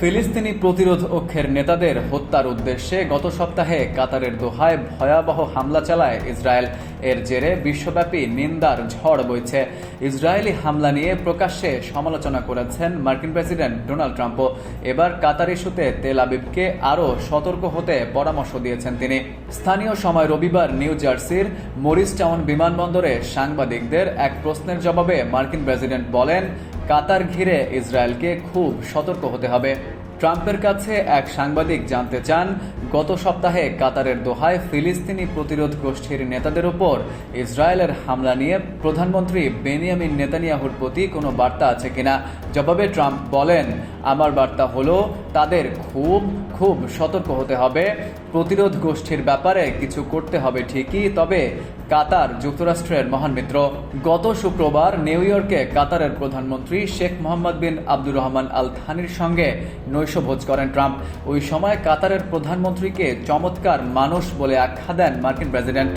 ফিলিস্তিনি প্রতিরোধ অক্ষের নেতাদের হত্যার উদ্দেশ্যে গত সপ্তাহে কাতারের দোহায় ভয়াবহ হামলা চালায় ইসরায়েল। এর জেরে বিশ্বব্যাপী নিন্দার ঝড় বইছে। ইসরায়েলি হামলা নিয়ে প্রকাশ্যে সমালোচনা করেছেন মার্কিন প্রেসিডেন্ট ডোনাল্ড ট্রাম্পও। এবার কাতার ইস্যুতে তেল আবিবকে আরও সতর্ক হতে পরামর্শ দিয়েছেন তিনি। স্থানীয় সময় রবিবার নিউ জার্সির মরিস টাউন বিমানবন্দরে সাংবাদিকদের এক প্রশ্নের জবাবে মার্কিন প্রেসিডেন্ট বলেন কাতার ঘিরে ইসরায়েলকে খুব সতর্ক হতে হবে। ট্রাম্পের কাছে এক সাংবাদিক জানতে চান গত সপ্তাহে কাতারের দোহায় ফিলিস্তিনি প্রতিরোধ গোষ্ঠীর নেতাদের ওপর ইসরায়েলের হামলা নিয়ে প্রধানমন্ত্রী বেনিয়ামিন নেতানিয়াহুর প্রতি কোনো বার্তা আছে কিনা? জবাবে ট্রাম্প বলেন, আমার বার্তা হলো, তাদের খুব খুব সতর্ক হতে হবে। প্রতিরোধ গোষ্ঠীর ব্যাপারে কিছু করতে হবে ঠিকই, তবে কাতার যুক্তরাষ্ট্রের মহান মিত্র। গত শুক্রবার নিউ ইয়র্কে কাতারের প্রধানমন্ত্রী শেখ মোহাম্মদ বিন আব্দুর রহমান আল থানির সঙ্গে নৈশভোজ করেন ট্রাম্প। ওই সময় কাতারের প্রধানমন্ত্রীকে চমৎকার মানুষ বলে আখ্যা দেন মার্কিন প্রেসিডেন্ট